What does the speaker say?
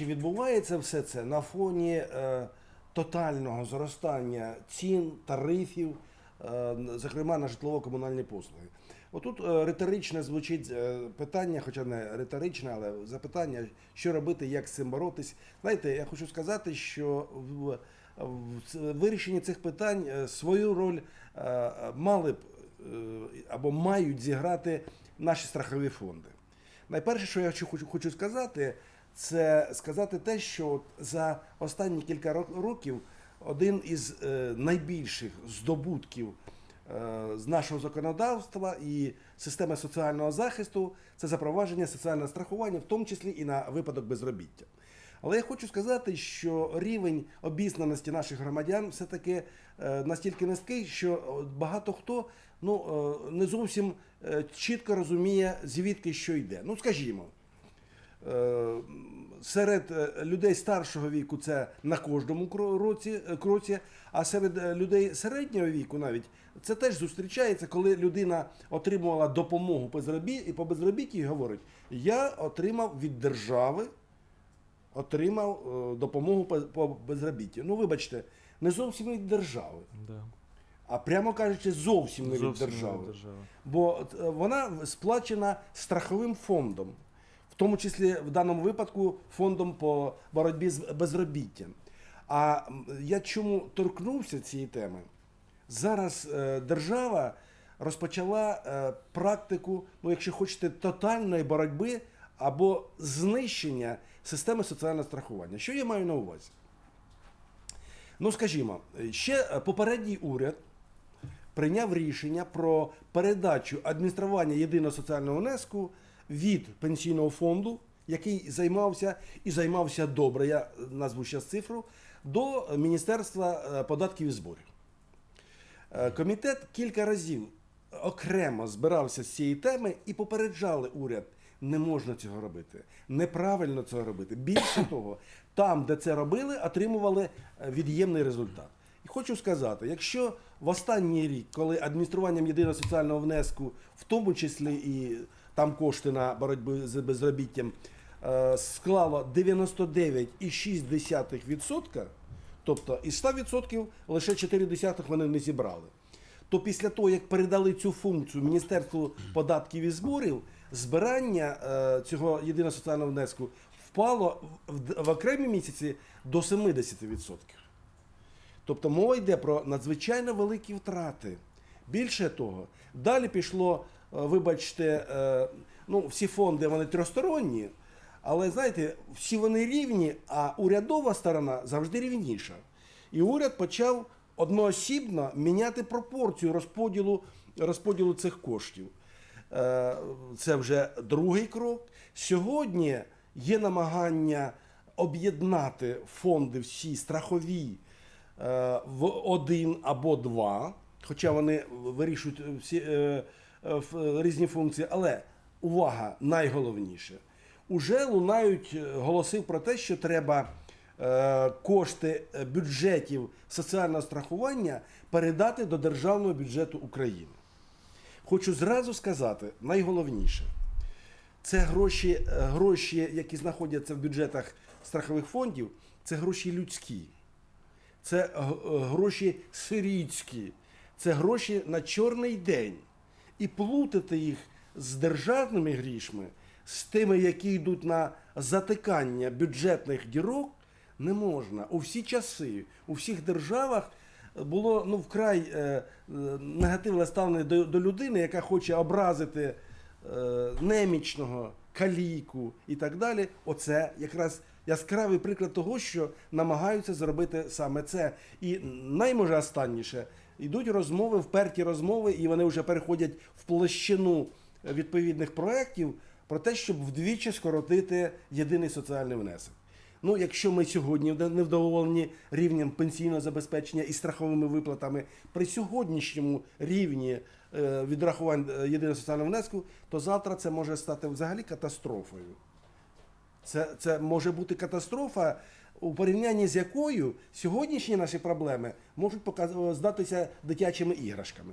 чи відбувається все це на фоні е, тотального зростання цін, тарифів, е, зокрема на житлово-комунальні послуги? Отут е, риторичне звучить е, питання, хоча не риторичне, але запитання, що робити, як з цим боротись. Знаєте, я хочу сказати, що в, в вирішенні цих питань е, свою роль е, мали б е, або мають зіграти наші страхові фонди. Найперше, що я хочу, хочу сказати, це сказати те, що за останні кілька років один із е, найбільших здобутків е, з нашого законодавства і системи соціального захисту це запровадження соціального страхування, в тому числі і на випадок безробіття. Але я хочу сказати, що рівень обізнаності наших громадян все-таки е, настільки низький, що багато хто ну, не зовсім чітко розуміє, звідки що йде. Ну, скажімо, серед е, людей старшого віку це на кожному кро- році, е, кроці, а серед е, людей середнього віку навіть це теж зустрічається, коли людина отримувала допомогу по і по безробітті говорить: я отримав від держави отримав е, допомогу по, безробітті. Ну, вибачте, не зовсім від держави, Да. а прямо кажучи, зовсім не від Зовсім не держави. від держави. Бо е, вона сплачена страховим фондом, тому числі в даному випадку фондом по боротьбі з безробіттям. А я чому торкнувся цієї теми? Зараз е, держава розпочала е, практику, ну, якщо хочете, тотальної боротьби або знищення системи соціального страхування. Що я маю на увазі? Ну, скажімо, ще попередній уряд прийняв рішення про передачу адміністрування єдиного соціального внеску від пенсійного фонду, який займався і займався добре, я назву зараз цифру, до Міністерства е, податків і зборів. Е, Комітет кілька разів окремо збирався з цієї теми і попереджали уряд. Не можна цього робити, неправильно цього робити. Більше того, там, де це робили, отримували е, від'ємний результат. І хочу сказати, якщо в останній рік, коли адмініструванням єдиного соціального внеску, в тому числі і там кошти на боротьбу з безробіттям, е, склало 99,6%, тобто із 100% лише 0,4 вони не зібрали. То після того, як передали цю функцію Міністерству податків і зборів, збирання е, цього єдиного соціального внеску впало в, окремі місяці до 70%. Тобто мова йде про надзвичайно великі втрати. Більше того, далі пішло, вибачте, е, ну, всі фонди вони трьохсторонні, але знаєте, всі вони рівні, а урядова сторона завжди рівніша. І уряд почав одноосібно міняти пропорцію розподілу, розподілу цих коштів. Е, Це вже другий крок. Сьогодні є намагання об'єднати фонди всі страхові е, в один або два, хоча вони вирішують всі е, е, різні функції. Але увага, найголовніше. Уже лунають е, голоси про те, що треба е, кошти е, бюджетів соціального страхування передати до державного бюджету України. Хочу зразу сказати, найголовніше, це гроші, е, гроші, які знаходяться в бюджетах страхових фондів, це гроші людські, це е, е, гроші сирітські, це гроші на чорний день. І плутати їх з державними грішми, з тими, які йдуть на затикання бюджетних дірок, не можна. У всі часи, у всіх державах було ну, вкрай е, негативне ставлення до, до людини, яка хоче образити е, немічного, калійку і так далі. Оце якраз яскравий приклад того, що намагаються зробити саме це. І найможе останніше йдуть розмови, вперті розмови, і вони вже переходять в площину відповідних проєктів про те, щоб вдвічі скоротити єдиний соціальний внесок. Ну, якщо ми сьогодні не вдоволені рівнем пенсійного забезпечення і страховими виплатами при сьогоднішньому рівні е, відрахувань е, єдиного соціального внеску, то завтра це може стати взагалі катастрофою. Це, це може бути катастрофа, у порівнянні з якою сьогоднішні наші проблеми можуть показ- здатися дитячими іграшками.